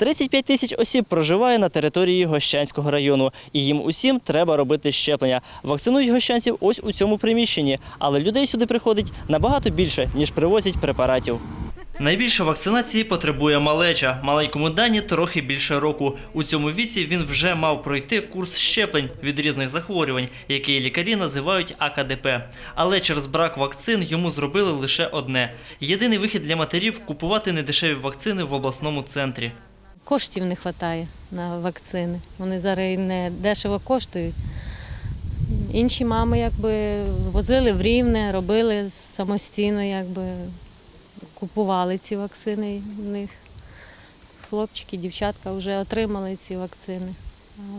35 тисяч осіб проживає на території Гощанського району, і їм усім треба робити щеплення. Вакцинують гощанців ось у цьому приміщенні, але людей сюди приходить набагато більше, ніж привозять препаратів. Найбільше вакцинації потребує малеча. Маленькому Дані трохи більше року. У цьому віці він вже мав пройти курс щеплень від різних захворювань, які лікарі називають АКДП. Але через брак вакцин йому зробили лише одне: єдиний вихід для матерів купувати недешеві вакцини в обласному центрі. Коштів не вистачає на вакцини. Вони зараз не дешево коштують. Інші мами якби возили в рівне, робили самостійно, якби купували ці вакцини в них. Хлопчики, дівчатка вже отримали ці вакцини.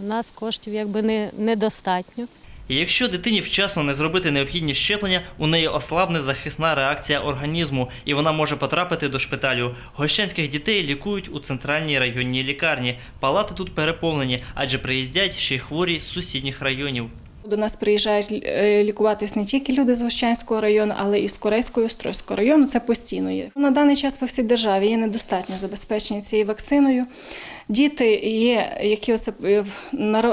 У нас коштів якби не, недостатньо. І якщо дитині вчасно не зробити необхідні щеплення, у неї ослабне захисна реакція організму, і вона може потрапити до шпиталю. Гощанських дітей лікують у центральній районній лікарні. Палати тут переповнені, адже приїздять ще й хворі з сусідніх районів. До нас приїжджають е, лікуватись не тільки люди з Гощанського району, але і з Корейського і Острозького району. Це постійно є. На даний час по всій державі є недостатнє забезпечення цією вакциною. Діти є, які е,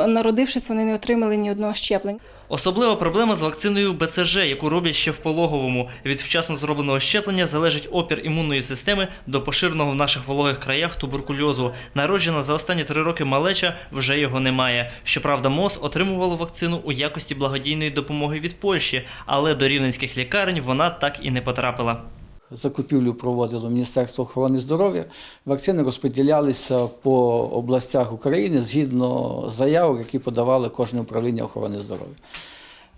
народившись, вони не отримали ні одного щеплення. Особлива проблема з вакциною БЦЖ, яку роблять ще в пологовому. Від вчасно зробленого щеплення залежить опір імунної системи до поширеного в наших вологих краях туберкульозу. Народжена за останні три роки малеча вже його немає. Щоправда, МОЗ отримувало вакцину у якості благодійної допомоги від Польщі, але до рівненських лікарень вона так і не потрапила. Закупівлю проводило Міністерство охорони здоров'я. Вакцини розподілялися по областях України згідно заявок, які подавали кожне управління охорони здоров'я.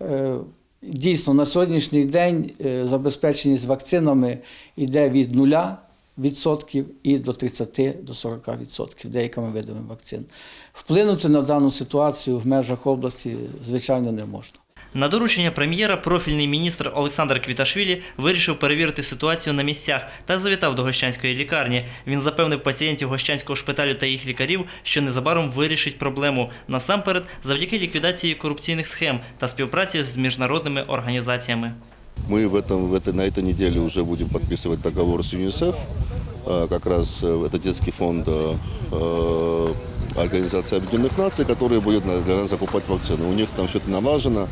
Е, Дійсно, на сьогоднішній день е, забезпеченість вакцинами йде від 0% і до 30 до 40% деякими видами вакцин. Вплинути на дану ситуацію в межах області, звичайно, не можна. На доручення прем'єра профільний міністр Олександр Квіташвілі вирішив перевірити ситуацію на місцях та завітав до Гощанської лікарні. Він запевнив пацієнтів Гощанського шпиталю та їх лікарів, що незабаром вирішить проблему насамперед завдяки ліквідації корупційних схем та співпраці з міжнародними організаціями. Мы в этом, в этой, на этой неделе уже будем подписывать договор с ЮНИСЕФ. Э, Как раз э, это детский фонд э, э, Организации Объединенных Наций, который будет на- для нас закупать вакцины. У них там все это налажено,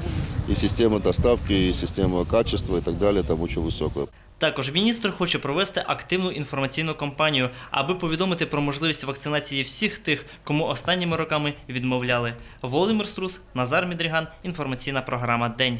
и система доставки, и система качества и так далее там очень высокая. Також міністр хоче провести активну інформаційну кампанію, аби повідомити про можливість вакцинації всіх тих, кому останніми роками відмовляли. Володимир Струс, Назар Мідріган. Інформаційна програма День.